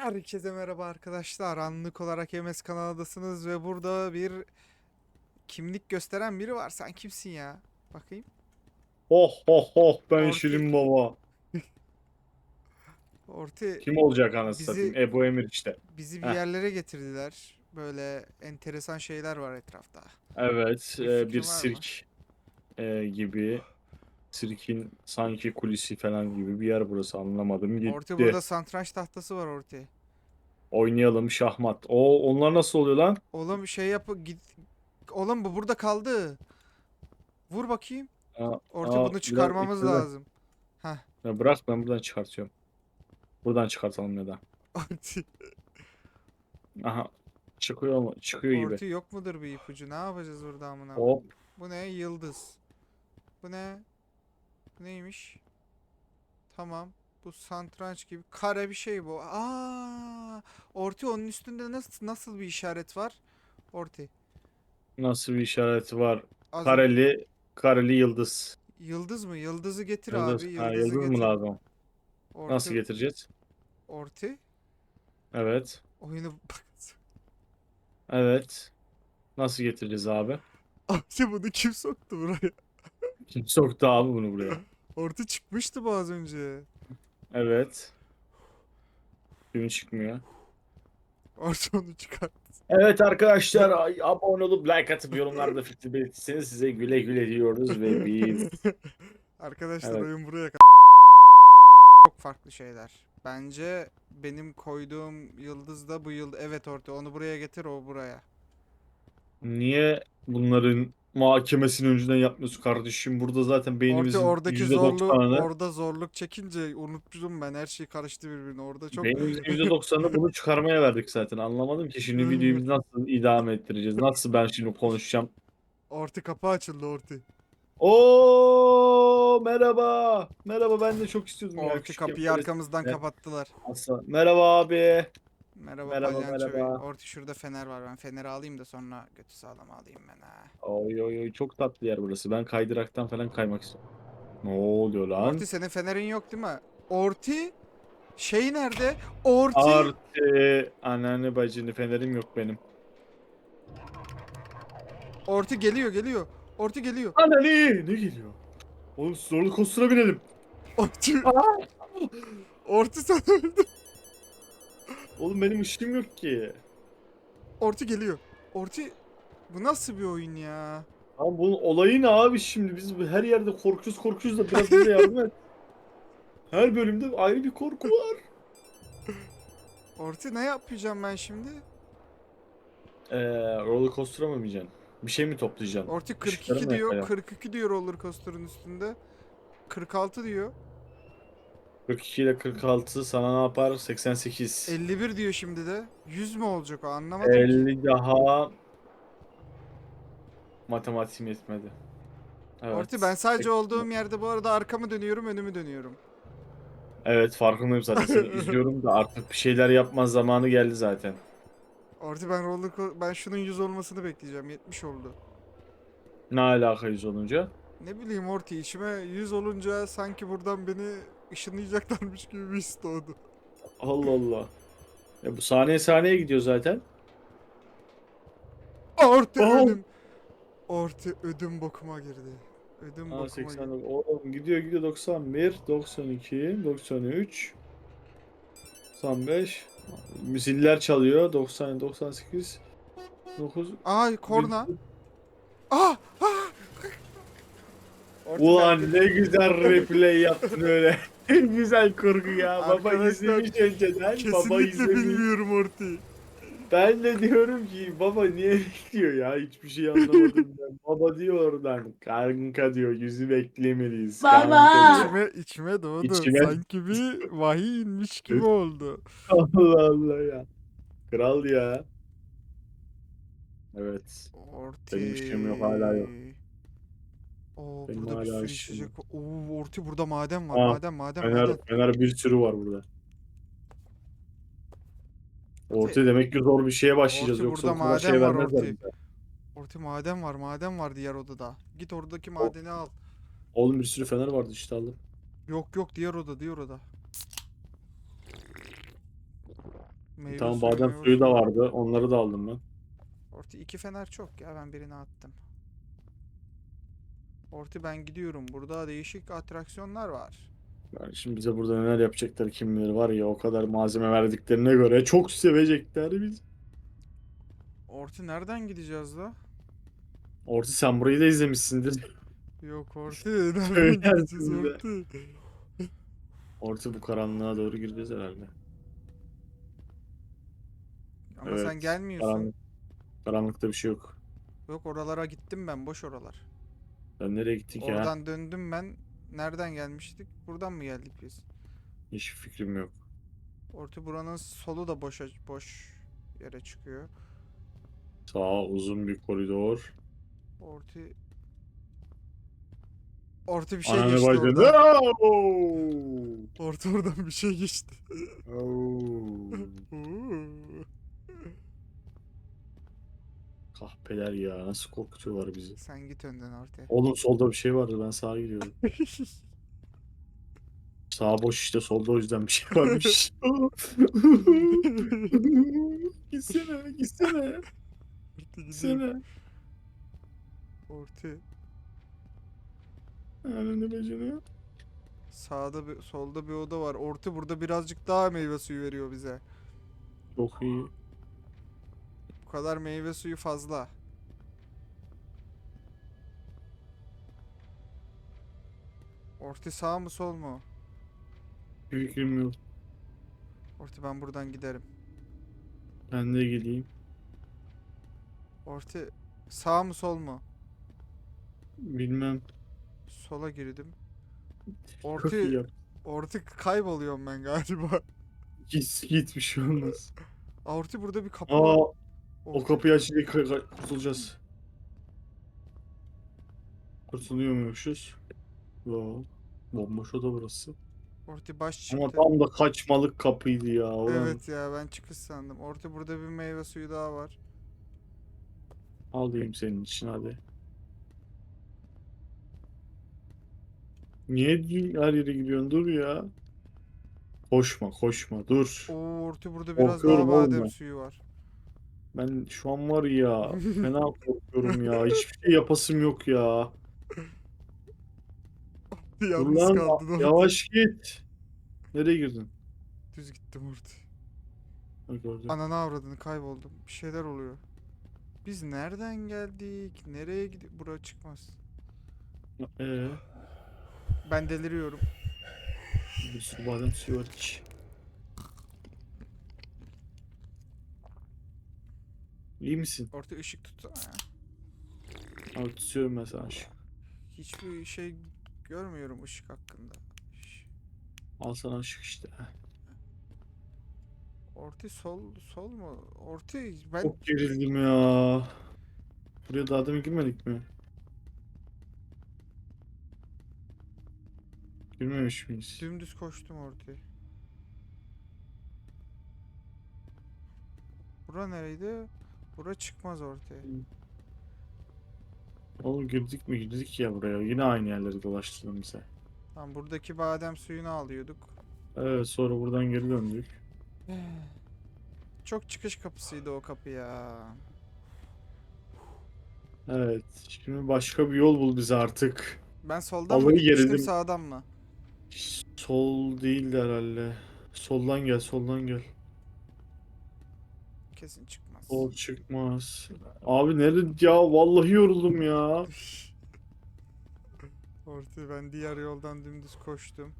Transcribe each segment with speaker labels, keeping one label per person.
Speaker 1: Herkese merhaba arkadaşlar. Anlık olarak MS kanalındasınız ve burada bir kimlik gösteren biri var. Sen kimsin ya? Bakayım.
Speaker 2: Oh oh oh ben
Speaker 1: Orti-
Speaker 2: Şirin Baba.
Speaker 1: Orti
Speaker 2: Kim olacak anasını satayım? Ebu Emir işte.
Speaker 1: bizi bir
Speaker 2: Heh.
Speaker 1: yerlere getirdiler. Böyle enteresan şeyler var etrafta.
Speaker 2: Evet
Speaker 1: Bir
Speaker 2: e, bir sirk e, gibi. Sirkin sanki kulisi falan gibi bir yer burası anlamadım gitti.
Speaker 1: Orti burada satranç tahtası var Orti.
Speaker 2: Oynayalım şahmat. O onlar nasıl oluyor lan?
Speaker 1: Oğlum şey yap git. Oğlum bu burada kaldı. Vur bakayım.
Speaker 2: Aa,
Speaker 1: Orti
Speaker 2: aa,
Speaker 1: bunu
Speaker 2: biraz
Speaker 1: çıkarmamız
Speaker 2: de.
Speaker 1: lazım. Heh.
Speaker 2: Ya bırak ben buradan çıkartıyorum. Buradan çıkartalım ya da.
Speaker 1: Orti.
Speaker 2: Aha. Çıkıyor mu? Çıkıyor gibi.
Speaker 1: Orti yok mudur bir ipucu? Ne yapacağız burada amına?
Speaker 2: Hop.
Speaker 1: Bu ne? Yıldız. Bu ne? Neymiş? Tamam. Bu santranç gibi kare bir şey bu. Aa! Orti onun üstünde nasıl nasıl bir işaret var? Orti.
Speaker 2: Nasıl bir işareti var?
Speaker 1: Az-
Speaker 2: Kareli, kareli yıldız.
Speaker 1: Yıldız mı? Yıldızı getir
Speaker 2: Yıldız.
Speaker 1: abi.
Speaker 2: Ha,
Speaker 1: Yıldızı
Speaker 2: yıldız
Speaker 1: getir.
Speaker 2: mı lazım?
Speaker 1: Orti,
Speaker 2: Nasıl getireceğiz?
Speaker 1: Orti.
Speaker 2: Evet.
Speaker 1: Oyunu bak.
Speaker 2: Evet. Nasıl getireceğiz abi?
Speaker 1: Orti bunu kim soktu buraya?
Speaker 2: Kim soktu abi bunu buraya?
Speaker 1: Orti çıkmıştı bu az önce.
Speaker 2: Evet. Gün çıkmıyor.
Speaker 1: Orti onu çıkart.
Speaker 2: Evet arkadaşlar abone olup like atıp yorumlarda fikri belirtirseniz size güle güle diyoruz ve biz
Speaker 1: Arkadaşlar
Speaker 2: Evet.
Speaker 1: oyun buraya kadar. Çok farklı şeyler. Bence benim koyduğum yıldız da bu yıldız. Evet orta onu buraya getir o buraya.
Speaker 2: niye bunların muhakemesini önceden yapmıyorsun kardeşim? Burada zaten
Speaker 1: Orta
Speaker 2: beynimizin
Speaker 1: oradaki zorluğu
Speaker 2: %90'ını
Speaker 1: orada zorluk çekince unutmuşum ben her şey karıştı birbirine. Orada çok
Speaker 2: beynimizin %90'ını bunu çıkarmaya verdik zaten. Anlamadım ki şimdi
Speaker 1: Hı.
Speaker 2: videoyu nasıl idame ettireceğiz? Nasıl ben şimdi konuşacağım?
Speaker 1: orta kapı açıldı orta.
Speaker 2: Oo merhaba. Merhaba ben de çok istiyordum ya. Küçükken
Speaker 1: kapıyı
Speaker 2: böyle
Speaker 1: arkamızdan kapattılar.
Speaker 2: Aslan. Merhaba abi.
Speaker 1: Merhaba,
Speaker 2: Merhaba,
Speaker 1: palyaço bey.
Speaker 2: merhaba.
Speaker 1: Orta şurada fener var. Ben feneri alayım da sonra götü sağlam alayım ben ha.
Speaker 2: Oy oy oy çok tatlı yer burası. Ben kaydıraktan falan kaymak istiyorum. Ne oluyor lan?
Speaker 1: Orti senin fenerin yok değil mi? Orti şey nerede? Orti
Speaker 2: Artı anneanne bacını fenerim yok benim.
Speaker 1: Orti geliyor geliyor. Orti geliyor.
Speaker 2: Anneanne ne geliyor? Oğlum zorlu kostura binelim.
Speaker 1: Orti. Orti sen öldün.
Speaker 2: Oğlum benim ışığım yok ki.
Speaker 1: Orti geliyor. Orti bu nasıl bir oyun ya?
Speaker 2: Ama bunun olayı ne abi şimdi? Biz her yerde korkuyoruz korkuyoruz da biraz bize yardım et. Her bölümde ayrı bir korku var.
Speaker 1: Orti ne yapacağım ben şimdi?
Speaker 2: Eee roller coaster'a mı bineceksin? Bir şey mi toplayacaksın?
Speaker 1: Orti
Speaker 2: Işıkları
Speaker 1: 42
Speaker 2: mı
Speaker 1: diyor.
Speaker 2: yakacağım?
Speaker 1: 42 diyor roller coaster'ın üstünde. 46 diyor.
Speaker 2: 42 ile 46 sana ne yapar? 88.
Speaker 1: 51 diyor şimdi de. 100 mü olacak o anlamadım ki.
Speaker 2: 50 daha matematiğim yetmedi. Evet.
Speaker 1: Orti ben sadece
Speaker 2: Peki.
Speaker 1: olduğum yerde bu arada arkamı dönüyorum önümü dönüyorum.
Speaker 2: Evet farkındayım zaten seni izliyorum da artık bir şeyler yapma zamanı geldi zaten.
Speaker 1: Orti ben roller co- ben şunun 100 olmasını bekleyeceğim. 70 oldu.
Speaker 2: Ne alaka yüz olunca?
Speaker 1: Ne bileyim Orti içime 100 olunca sanki buradan beni ışınlayacaklarmış gibi bir his doğdu.
Speaker 2: Allah Allah. Ya bu saniye saniye gidiyor zaten.
Speaker 1: Orti
Speaker 2: Oh!
Speaker 1: ödüm. Orti ödüm bokuma girdi. Ödüm
Speaker 2: Aa,
Speaker 1: bokuma
Speaker 2: 80
Speaker 1: girdi.
Speaker 2: oğlum gidiyor gidiyor 91, 92, 93, 95. Ziller çalıyor 90, 98, 9.
Speaker 1: Ay korna. Ah! Ah!
Speaker 2: Ulan ne güzel replay yaptın öyle. En güzel kurgu ya. Baba
Speaker 1: Arkadaşlar,
Speaker 2: izlemiş önceden. Baba
Speaker 1: Kesinlikle
Speaker 2: izlemiş.
Speaker 1: bilmiyorum Orti.
Speaker 2: Ben de diyorum ki baba niye bekliyor ya? Hiçbir şey anlamadım ben. Baba diyor oradan. Kanka diyor yüzü beklemeliyiz.
Speaker 3: Baba!
Speaker 2: kanka diyor.
Speaker 1: İçime, içime doğdu.
Speaker 2: İçime-
Speaker 1: Sanki bir vahiy inmiş gibi oldu.
Speaker 2: Allah Allah ya. Kral ya. Evet.
Speaker 1: Orti.
Speaker 2: Benim ışığım yok, hala yok.
Speaker 1: Oo
Speaker 2: Benim
Speaker 1: burada bir
Speaker 2: hala
Speaker 1: sürü içecek var. Oo Orti burada maden var.
Speaker 2: Aa,
Speaker 1: maden maden
Speaker 2: Fener,
Speaker 1: maden.
Speaker 2: Fener bir sürü var burada. Orta demek ki zor bir şeye başlayacağız.
Speaker 1: Orta
Speaker 2: Yoksa
Speaker 1: burada
Speaker 2: şey
Speaker 1: maden var,
Speaker 2: vermezler
Speaker 1: Orta.
Speaker 2: bize.
Speaker 1: Orti maden var. Maden var diğer odada. Git oradaki madeni al.
Speaker 2: Oğlum bir sürü fener vardı işte aldım.
Speaker 1: Yok yok diğer oda diğer oda. Meyve
Speaker 2: Tamam
Speaker 1: suyu,
Speaker 2: badem
Speaker 1: meyve
Speaker 2: suyu da vardı. Onları da aldım ben.
Speaker 1: Orti iki fener çok ya ben birini attım. Orti ben gidiyorum. Burada değişik atraksiyonlar var.
Speaker 2: Yani şimdi bize burada neler yapacaklar kim bilir var ya o kadar malzeme verdiklerine göre çok sevecekler biz.
Speaker 1: Orti nereden gideceğiz la?
Speaker 2: Orti sen burayı da izlemişsindir.
Speaker 1: Yok Orti nereden
Speaker 2: Söylersin
Speaker 1: gideceğiz
Speaker 2: de.
Speaker 1: Orti?
Speaker 2: Orti bu karanlığa doğru gireceğiz herhalde.
Speaker 1: Ama
Speaker 2: Evet,
Speaker 1: sen gelmiyorsun.
Speaker 2: Karanlık, karanlıkta bir şey yok.
Speaker 1: Yok oralara gittim ben boş oralar.
Speaker 2: Ben nereye gittik ya?
Speaker 1: Oradan döndüm ben. Nereden gelmiştik? Buradan mı geldik biz?
Speaker 2: Hiç fikrim yok.
Speaker 1: Orti buranın solu da boş boş yere çıkıyor.
Speaker 2: Sağ uzun bir koridor.
Speaker 1: Orti Orti bir şey
Speaker 2: Ananı
Speaker 1: geçti
Speaker 2: bacını.
Speaker 1: Orti oradan bir şey geçti.
Speaker 2: Oo! Kahpeler ya nasıl korkutuyorlar bizi.
Speaker 1: Sen git önden Orti.
Speaker 2: Oğlum solda bir şey vardı ben sağa gidiyorum. Sağ boş işte solda o yüzden bir şey varmış. gitsene gitsene
Speaker 1: gidiyor.
Speaker 2: gitsene.
Speaker 1: Orti.
Speaker 2: Ananı bacını.
Speaker 1: Sağda bir solda bir oda var. Orti burada birazcık daha meyve suyu veriyor bize.
Speaker 2: Çok iyi.
Speaker 1: Bu kadar meyve suyu fazla. Orti sağ mı sol mu?
Speaker 2: Fikrim yok.
Speaker 1: Orti ben buradan giderim.
Speaker 2: Ben de gideyim.
Speaker 1: Orti sağ mı sol mu?
Speaker 2: Bilmem.
Speaker 1: Sola girdim.
Speaker 2: Çok iyi
Speaker 1: Orti
Speaker 2: yap.
Speaker 1: Orti kayboluyorum ben galiba.
Speaker 2: Git git bir şey olmaz.
Speaker 1: Aa, Orti burada bir kapı
Speaker 2: Aa
Speaker 1: var.
Speaker 2: O kapıyı ka- kurtulacağız. Kurtuluyor muymuşuz? Yo. Bomboş oda burası.
Speaker 1: Orti baş
Speaker 2: Ama
Speaker 1: çıktı.
Speaker 2: tam da kaçmalık kapıydı ya. Ulan.
Speaker 1: Evet ya ben çıkış sandım. Orti burada bir meyve suyu daha var.
Speaker 2: Alayım senin için hadi. Niye her yere gidiyorsun? Dur ya. Koşma koşma dur.
Speaker 1: Oo Orti burada biraz daha
Speaker 2: Korkuyorum oğlum
Speaker 1: badem
Speaker 2: ben.
Speaker 1: suyu var.
Speaker 2: Ben şu an var ya fena korkuyorum ya. Hiçbir şey yapasım yok ya. Dur
Speaker 1: Yalnız
Speaker 2: lan
Speaker 1: kaldın Orti.
Speaker 2: yavaş git. Nereye girdin?
Speaker 1: Düz gittim Orti.
Speaker 2: Ha, gördüm.
Speaker 1: Ananı avradını kayboldum. Bir şeyler oluyor. Biz nereden geldik? Nereye gidiyor? Bura çıkmaz.
Speaker 2: Ee,
Speaker 1: Ben deliriyorum.
Speaker 2: bir sürü badem suyu var ki. İyi misin?
Speaker 1: Orta ışık tutsana ya.
Speaker 2: Abi tutuyorum sana şu.
Speaker 1: Hiçbir şey görmüyorum ışık hakkında.
Speaker 2: Al sana ışık işte.
Speaker 1: Orti sol sol mu? Orti ben
Speaker 2: Çok gerildim ya. Buraya daha demin girmedik mi? Girmemiş miyiz?
Speaker 1: dümdüz koştum Orti. Bura nereydi? Bura çıkmaz ortaya.
Speaker 2: Oğlum girdik mi? Girdik ya buraya. Yine aynı yerleri dolaştırdın bize.
Speaker 1: Tamam buradaki badem suyunu alıyorduk.
Speaker 2: Evet sonra buradan geri döndük.
Speaker 1: Çok çıkış kapısıydı o kapı ya.
Speaker 2: Evet. Şimdi başka bir yol bul bize artık.
Speaker 1: Ben soldan mı
Speaker 2: Vallahi
Speaker 1: gitmiştim sağdan mı?
Speaker 2: Sol değildi herhalde. Soldan gel, soldan gel.
Speaker 1: Kesin çıkmaz.
Speaker 2: Sol çıkmaz. Abi nerede ya? Vallahi yoruldum ya.
Speaker 1: Orti ben diğer yoldan dümdüz koştum.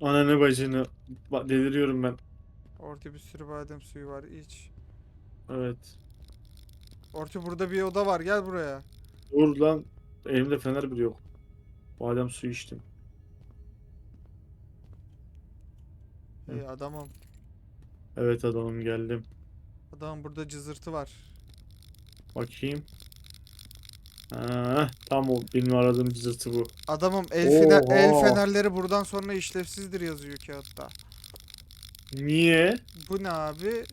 Speaker 2: Ananı bacını. Bak deliriyorum ben.
Speaker 1: Orti bir sürü badem suyu var iç.
Speaker 2: Evet.
Speaker 1: Orti burada bir oda var gel buraya.
Speaker 2: Dur lan. Elimde fener bile yok. Badem suyu içtim.
Speaker 1: Hey adamım.
Speaker 2: Evet adamım geldim.
Speaker 1: Adamım burada cızırtı var.
Speaker 2: Bakayım. Ha, tam o benim aradığım cızırtı bu.
Speaker 1: Adamım el, fener- el fenerleri buradan sonra işlevsizdir yazıyor kağıtta.
Speaker 2: Niye?
Speaker 1: Bu ne abi?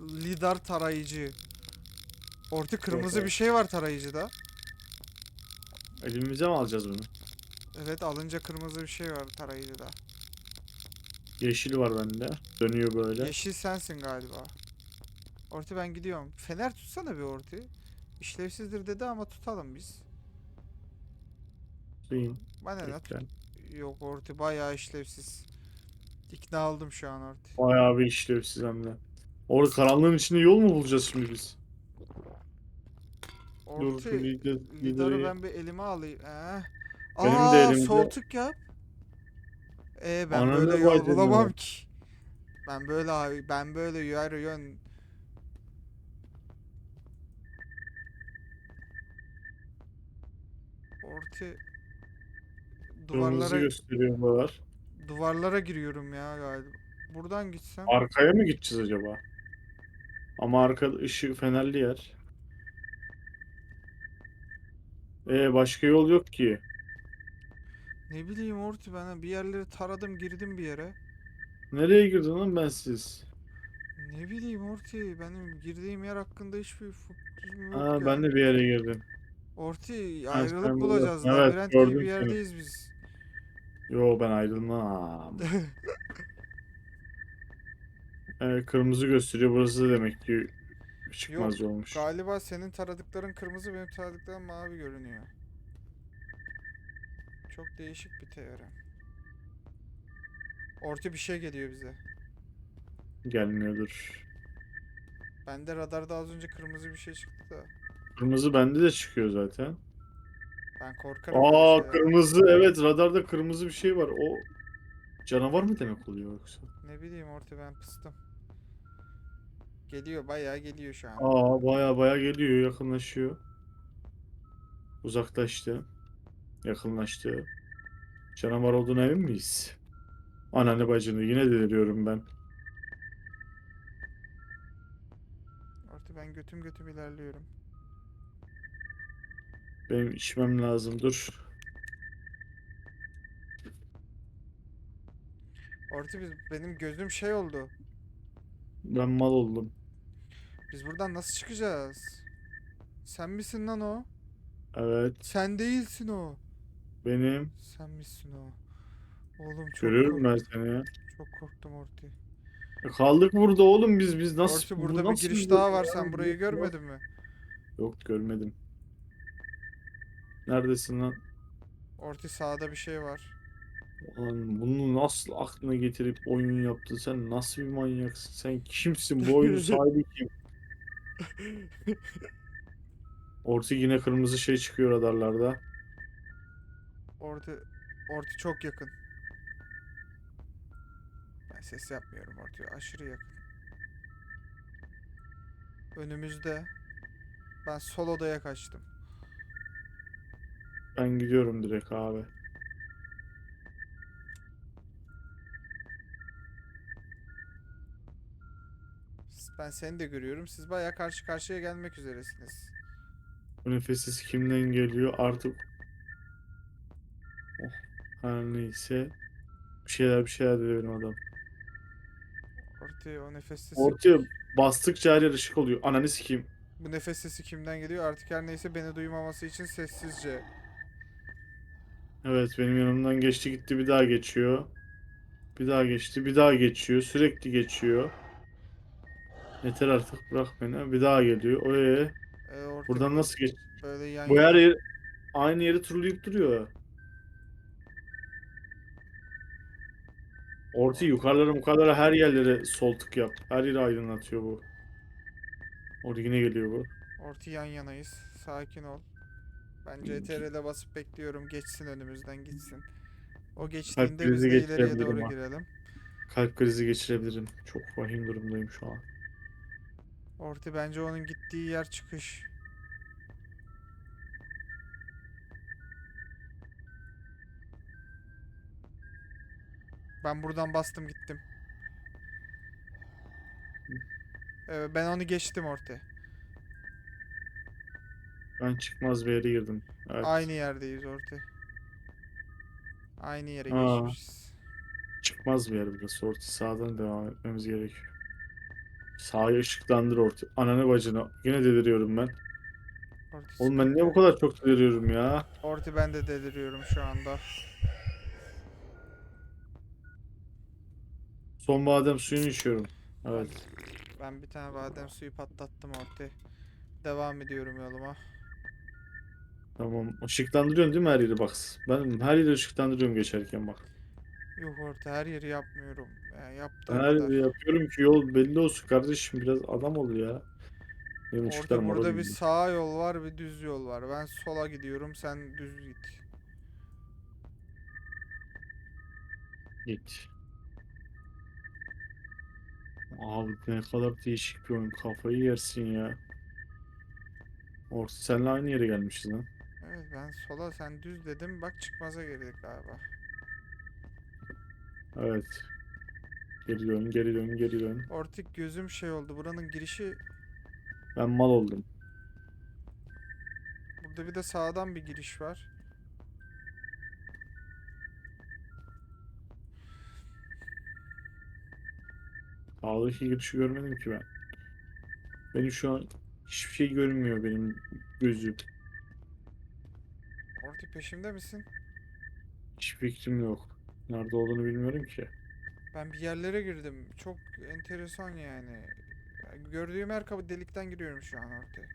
Speaker 1: Lidar tarayıcı. Orti kırmızı bir şey var tarayıcıda.
Speaker 2: Elimize mi alacağız bunu?
Speaker 1: Evet alınca kırmızı bir şey var tarayıcıda.
Speaker 2: Yeşil var bende. Dönüyor böyle.
Speaker 1: Yeşil sensin galiba. Orti ben gidiyorum. Fener tutsana bir Orti. İşlevsizdir dedi ama tutalım biz.
Speaker 2: Suyun.
Speaker 1: Bana ne tut- Yok Orti bayağı işlevsiz. İkna oldum şu an Orti.
Speaker 2: Bayağı bir işlevsiz hem de. Orada karanlığın içinde yol mu bulacağız şimdi biz? Dur
Speaker 1: Orti
Speaker 2: şu lider, lideri-
Speaker 1: ben bir elime alayım. Ee.
Speaker 2: Benim de
Speaker 1: Aa
Speaker 2: elimde.
Speaker 1: sol tık yap. Ee ben
Speaker 2: Ananı
Speaker 1: böyle yol
Speaker 2: bacını.
Speaker 1: bulamam ki. Ben böyle abi ben böyle yer yön
Speaker 2: Kırmızı
Speaker 1: duvarlara
Speaker 2: gösteriyor buralar.
Speaker 1: duvarlara giriyorum ya galiba. Buradan gitsem.
Speaker 2: Arkaya mı gideceğiz acaba? Ama arka ışık fenerli yer. Ee başka yol yok ki.
Speaker 1: Ne bileyim Orti ben bir yerleri taradım girdim bir yere.
Speaker 2: Nereye girdin lan ben siz?
Speaker 1: Ne bileyim Orti benim girdiğim yer hakkında hiçbir fikrim yok
Speaker 2: Ha
Speaker 1: ya.
Speaker 2: ben de bir yere girdim.
Speaker 1: Orti ayrılık
Speaker 2: burada-
Speaker 1: bulacağız.
Speaker 2: Evet,
Speaker 1: Labirent gibi bir
Speaker 2: seni.
Speaker 1: yerdeyiz biz.
Speaker 2: Yo ben ayrılmam. Ee, kırmızı gösteriyor. Burası demek ki çıkmaz yolmuş.
Speaker 1: Galiba senin taradıkların kırmızı benim taradıklarım mavi görünüyor. Çok değişik bir teori. Orti bir şey geliyor bize.
Speaker 2: Gelmiyordur.
Speaker 1: Bende radarda az önce kırmızı bir şey çıktı da.
Speaker 2: Kırmızı bende de çıkıyor zaten.
Speaker 1: Ben korkarım.
Speaker 2: Aa
Speaker 1: şeylerden.
Speaker 2: kırmızı evet radarda kırmızı bir şey var. O canavar mı demek oluyor yoksa?
Speaker 1: Ne bileyim Orti ben pıstım. Geliyor bayağı geliyor şu an.
Speaker 2: Aa baya baya geliyor yakınlaşıyor. Uzaklaştı. Yakınlaştı. Canavar olduğuna emin miyiz? Ananı bacını yine deliriyorum ben.
Speaker 1: Orti ben götüm götüm ilerliyorum.
Speaker 2: Benim içmem lazım dur.
Speaker 1: Orti biz benim gözüm şey oldu.
Speaker 2: Ben mal oldum.
Speaker 1: Biz buradan nasıl çıkacağız? Sen misin lan o?
Speaker 2: Evet
Speaker 1: Sen değilsin o.
Speaker 2: benim.
Speaker 1: Sen misin o? Oğlum çok
Speaker 2: Görüyorum ben
Speaker 1: korktum.
Speaker 2: seni ya.
Speaker 1: Çok korktum Orti.
Speaker 2: E, Kaldık burada oğlum biz biz nasıl
Speaker 1: Orti
Speaker 2: bu
Speaker 1: burada bir
Speaker 2: nasıl
Speaker 1: giriş daha var. Sen burayı görmedin mi?
Speaker 2: Yok görmedim. Neredesin lan?
Speaker 1: Orti sağda bir şey var.
Speaker 2: Lan bunu nasıl aklına getirip oyun yaptın? Sen nasıl bir manyaksın? Sen kimsin? Bu oyunun sahibi kim? Orti yine kırmızı şey çıkıyor radarlarda.
Speaker 1: Orti Orti çok yakın. Ben ses yapmıyorum Orti. Aşırı yakın. Önümüzde. Ben sol odaya kaçtım.
Speaker 2: Ben gidiyorum direkt abi.
Speaker 1: Ben seni de görüyorum. Siz bayağı karşı karşıya gelmek üzeresiniz.
Speaker 2: Bu nefessiz kimden geliyor artık? Her neyse. Bir şeyler bir şeyler benim adam.
Speaker 1: Orti o nefes sesi.
Speaker 2: Ortaya bastıkça her yer ışık oluyor. Ananı sikeyim.
Speaker 1: Bu nefes sesi kimden geliyor? Artık her neyse beni duymaması için sessizce.
Speaker 2: Evet benim yanımdan geçti gitti bir daha geçiyor. Bir daha geçti bir daha geçiyor. Sürekli geçiyor. Yeter artık bırak beni. Bir daha geliyor. Oye
Speaker 1: E, Orti
Speaker 2: buradan
Speaker 1: bu-
Speaker 2: nasıl geç?
Speaker 1: Böyle yan
Speaker 2: Bu
Speaker 1: yana-
Speaker 2: her yer aynı yeri turlayıp duruyor. Orti yukarılara yukarılara her yerlere sol tık yap. Her yeri aydınlatıyor bu. Yine geliyor bu.
Speaker 1: Orti yan yanayız. Sakin ol. Ben CTRL'e basıp bekliyorum. Geçsin önümüzden gitsin. O geçtiğinde biz de ileriye doğru
Speaker 2: ha.
Speaker 1: girelim.
Speaker 2: Kalp krizi geçirebilirim. Çok vahim durumdayım şu an.
Speaker 1: Orti bence onun gittiği yer çıkış. Ben buradan bastım gittim. Evet, ben onu geçtim Orti.
Speaker 2: Ben çıkmaz bir yere girdim. Evet.
Speaker 1: Aynı yerdeyiz Orti. Aynı yere
Speaker 2: Aa.
Speaker 1: geçmişiz.
Speaker 2: Çıkmaz bir yer burası. Orta sağdan devam etmemiz gerekiyor. Sağı ışıklandır orta. Ananı bacını. Yine deliriyorum ben.
Speaker 1: Orti,
Speaker 2: Oğlum ben niye bu kadar çok deliriyorum ya?
Speaker 1: Orti ben de deliriyorum şu anda.
Speaker 2: Son badem suyunu içiyorum. Evet.
Speaker 1: Ben bir tane badem suyu patlattım ortaya. Devam ediyorum yoluma.
Speaker 2: Tamam. Işıklandırıyorsun değil mi her yeri bak. Ben her yeri ışıklandırıyorum geçerken bak.
Speaker 1: Yok orta her yeri yapmıyorum. Yani yaptığım
Speaker 2: Ben her yeri yapıyorum ki yol belli olsun kardeşim. Biraz adam ol ya. Benim ışıklarım
Speaker 1: burada
Speaker 2: orada
Speaker 1: bir sağ yol var bir düz yol var. Ben sola gidiyorum sen düz git.
Speaker 2: Git. Abi ne kadar değişik bir oyun. Kafayı yersin ya. Orta senle aynı yere gelmişiz lan.
Speaker 1: Evet ben sola sen düz dedim. Bak çıkmaza girdik galiba.
Speaker 2: Evet. Geri dön, geri dön, geri dön.
Speaker 1: Ortik gözüm şey oldu. Buranın girişi
Speaker 2: Ben mal oldum.
Speaker 1: burada bir de sağdan bir giriş var.
Speaker 2: Sağdaki girişi görmedim ki ben. Benim şu an hiçbir şey görünmüyor benim gözüm.
Speaker 1: Ortik peşimde misin?
Speaker 2: Hiç fikrim yok. Nerede olduğunu bilmiyorum ki.
Speaker 1: Ben bir yerlere girdim. Çok enteresan yani. Ya Gördüğüm her kapı delikten giriyorum şu an ortaya.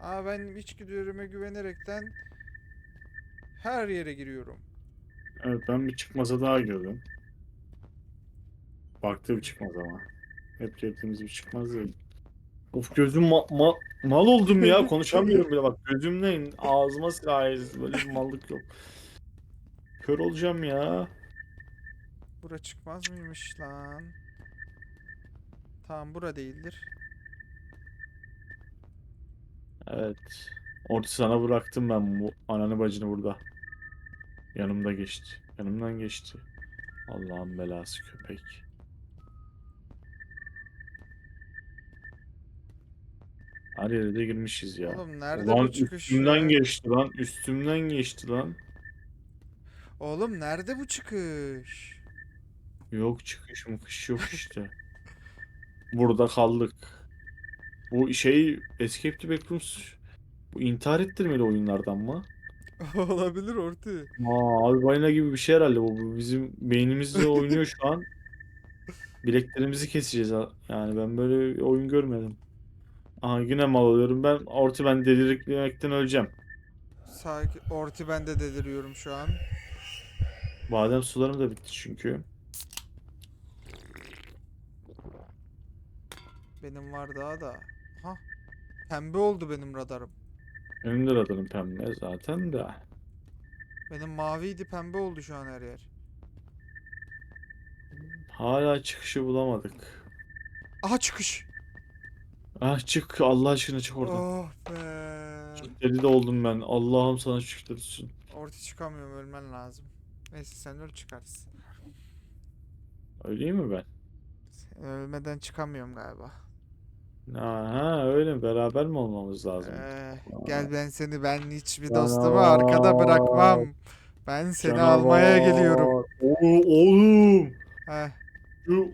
Speaker 1: Aa ben içgüdülerime güvenerekten her yere giriyorum.
Speaker 2: Evet ben bir çıkmaza daha girdim. Baktığım çıkmaz ama. Hep girdiğimiz bir çıkmaz değil. Of gözüm ma- ma- mal oldum ya konuşamıyorum bile bak gözümle ağzıma sahip böyle bir mallık yok. Kör olacağım ya.
Speaker 1: Bura çıkmaz mıymış lan? Tamam bura değildir.
Speaker 2: Evet. Orta sana bıraktım ben bu ananı bacını burada. Yanımda geçti. Yanımdan geçti. Allah'ın belası köpek. Her yere de girmişiz ya.
Speaker 1: Oğlum nerede
Speaker 2: Ulan
Speaker 1: bu çıkış
Speaker 2: üstümden
Speaker 1: ya?
Speaker 2: geçti lan. Üstümden geçti lan.
Speaker 1: Oğlum nerede bu çıkış?
Speaker 2: Yok çıkış mıkış yok işte. Burada kaldık. Bu şey Escape the Backrooms bu intihar ettirmeli oyunlardan mı?
Speaker 1: Olabilir Orti.
Speaker 2: Aa, abi balina gibi bir şey herhalde bu. Bu bizim beynimizle oynuyor şu an. Bileklerimizi keseceğiz. ha- Yani ben böyle bir oyun görmedim. Aha yine mal alıyorum ben. Orta ben delirmekten öleceğim.
Speaker 1: Sakin. Orti ben de deliriyorum şu an.
Speaker 2: Badem sularım da bitti çünkü.
Speaker 1: Benim var daha da. Ha. Pembe oldu benim radarım.
Speaker 2: Benim de radarım pembe zaten de.
Speaker 1: Benim maviydi pembe oldu şu an her yer.
Speaker 2: Hala çıkışı bulamadık.
Speaker 1: Aha çıkış.
Speaker 2: Ah çık Allah aşkına çık oradan.
Speaker 1: Oh be.
Speaker 2: Deli de oldum ben. Allah'ım sana şükür olsun.
Speaker 1: Orti çıkamıyorum ölmen lazım. Neyse sen öl çıkarsın.
Speaker 2: Öyleyim mi ben?
Speaker 1: Ölmeden çıkamıyorum galiba.
Speaker 2: Aha öyle mi? Beraber mi olmamız lazım?
Speaker 1: Ee, gel ben seni ben hiçbir
Speaker 2: Canavar.
Speaker 1: dostumu arkada bırakmam. Ben seni almaya geliyorum.
Speaker 2: Oo, oğlum.
Speaker 1: Heh,
Speaker 2: Şu,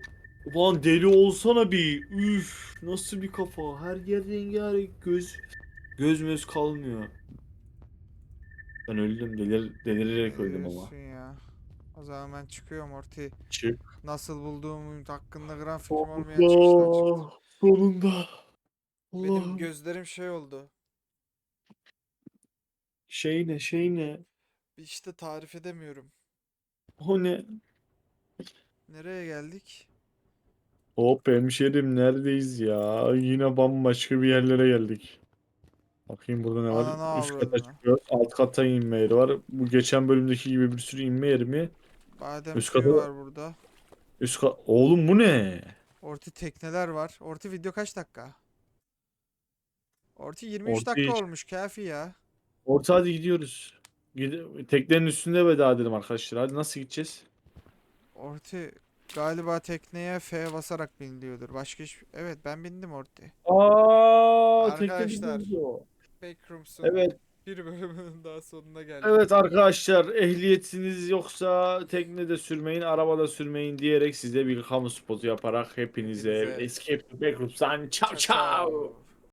Speaker 2: ulan deli olsana bir. Üf, nasıl bir kafa. Her yer rengarenk göz. Göz möz kalmıyor. Ben öldüm. Delir, delirerek öldüm ama.
Speaker 1: diyorsun ya? O zaman ben çıkıyorum Orti.
Speaker 2: Çık.
Speaker 1: Nasıl bulduğum hakkında gram fikrim olmayan çıkıştan çıktım.
Speaker 2: Allah. Sonunda.
Speaker 1: Benim gözlerim şey oldu.
Speaker 2: Şey ne şey ne?
Speaker 1: İşte tarif edemiyorum.
Speaker 2: O ne?
Speaker 1: Nereye geldik?
Speaker 2: Hop hemşerim neredeyiz ya? Yine bambaşka bir yerlere geldik. Bakayım burada ne var?
Speaker 1: Ananı
Speaker 2: Üst kata
Speaker 1: avradını.
Speaker 2: çıkıyoruz. Alt kata inme yeri var. Bu geçen bölümdeki gibi bir sürü inme yeri mi?
Speaker 1: Badem
Speaker 2: Üst
Speaker 1: suyu
Speaker 2: kata-
Speaker 1: var burada.
Speaker 2: Üst kat... Oğlum bu ne?
Speaker 1: Orti tekneler var. Orti video kaç dakika? Orti 23
Speaker 2: Orti
Speaker 1: dakika olmuş kafi ya.
Speaker 2: Orta hadi gidiyoruz. Gide- Teknenin üstünde veda edelim arkadaşlar. Hadi nasıl gideceğiz?
Speaker 1: Orti galiba tekneye F basarak biniliyordur. Başka hiç... Evet ben bindim Orti.
Speaker 2: Aa,
Speaker 1: Arkadaşlar. Backrooms'un
Speaker 2: Evet,
Speaker 1: bir bölümünün daha sonuna geldik.
Speaker 2: evet arkadaşlar ehliyetiniz yoksa teknede sürmeyin, arabada sürmeyin diyerek size bir kamu spotu yaparak hepinize
Speaker 1: Hepinize-
Speaker 2: Escape to Backrooms'tan ciao.
Speaker 1: ciao.